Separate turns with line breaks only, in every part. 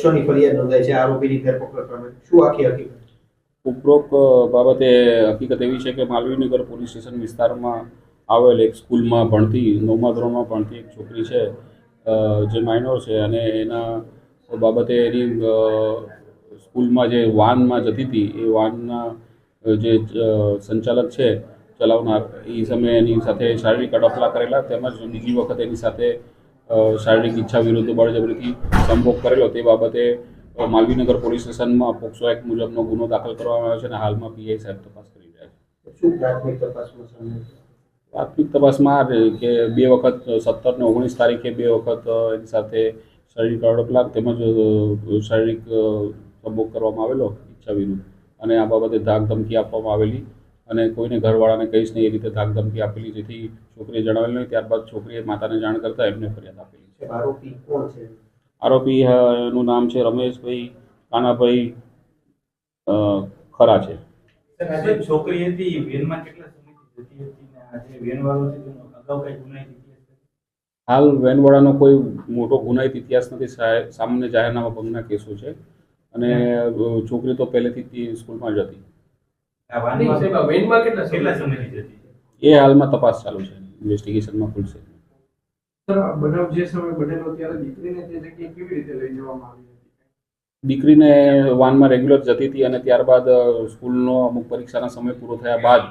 પોક્સોની ફરિયાદ નોંધાઈ છે આરોપીની ધરપકડ કરવામાં શું આખી હકીકત?
ઉપરોક્ત બાબતે હકીકત એવી છે કે માલવીનગર પોલીસ સ્ટેશન વિસ્તારમાં આવેલ એક સ્કૂલમાં ભણતી, નવમા ધોરણમાં ભણતી એક છોકરી છે જે માઇનોર છે અને એના બાબતે એની સ્કૂલમાં જે વાનમાં જતી હતી, એ વાનના જે સંચાલક છે, ચલાવનાર, એ સમયે એની સાથે શારીરિક અડફલા કરેલા, તેમજ બીજી વખત એની સાથે શારીરિક ઈચ્છા વિરુદ્ધ બળજબરીથી સંભોગ કરેલો તે બાબતે માલવીનગર પોલીસ સ્ટેશનમાં પોક્સો એક્ટ મુજબનો ગુનો દાખલ કરવામાં આવ્યો છે અને હાલમાં પીઆઈ સાહેબ તપાસ કરી રહ્યા છે.
શું પ્રાથમિક તપાસમાં
કે બે વખત સત્તર ને ઓગણીસ તારીખે બે વખત એની સાથે શારીરિક અડકલાક તેમજ શારીરિક સંભોગ કરવામાં આવેલો ઈચ્છા વિરુદ્ધ. અને આ બાબતે ધાક ધમકી આપવામાં આવેલી અને કોઈને ઘરવાળાને કહીશ નહીં એ રીતે ધાકધમકી આપેલી જેથી છોકરીએ જણાવેલ નહીં ત્યારબાદ છોકરીએ માતાને જાણ કરતા એમને ફરિયાદ આપેલી છે.
આરોપી કોણ છે?
આરોપી નું નામ છે રમેશભાઈ કાનાભાઈ ખરા છે.
છોકરી હતી વેનમાં કેટલા સમયથી જતી હતી ને આજે વેન છે અગાઉ કઈ ગુનાહિત
હાલ વેનવાળાનો કોઈ મોટો ગુનાહિત ઇતિહાસ નથી. સામાન્ય જાહેરનામા ભંગના કેસો છે. અને છોકરી તો પહેલેથી તે સ્કૂલમાં જ હતી. એ હાલમાં તપાસ ચાલુ છે. ઇન્વેસ્ટિગેશનમાં ખુલશે.
બનાવ જે સમય બનેલો ત્યારે દીકરીને તે જગ્યાએ કેવી રીતે લઈ જવામાં આવી
દીકરીને વાનમાં રેગ્યુલર જતી હતી અને ત્યારબાદ સ્કૂલનો અમુક પરીક્ષાના સમય પૂરો થયા બાદ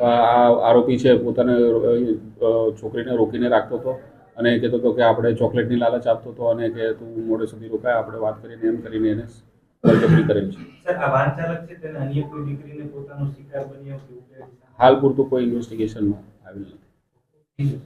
આ આરોપી છે પોતાને છોકરીને રોકીને રાખતો હતો અને કહેતો હતો કે આપણે ચોકલેટની લાલચ આપતો હતો અને કે તું મોડે સુધી રોકાય આપણે વાત કરીને એમ કરીને એને બળજબરી કરેલ છે.
આ વાહન ચાલક છે તેને અન્ય કોઈ દીકરીને પોતાનો શિકાર બન્યો કે
હાલ પૂરતું કોઈ ઇન્વેસ્ટિગેશનમાં આવેલ નથી.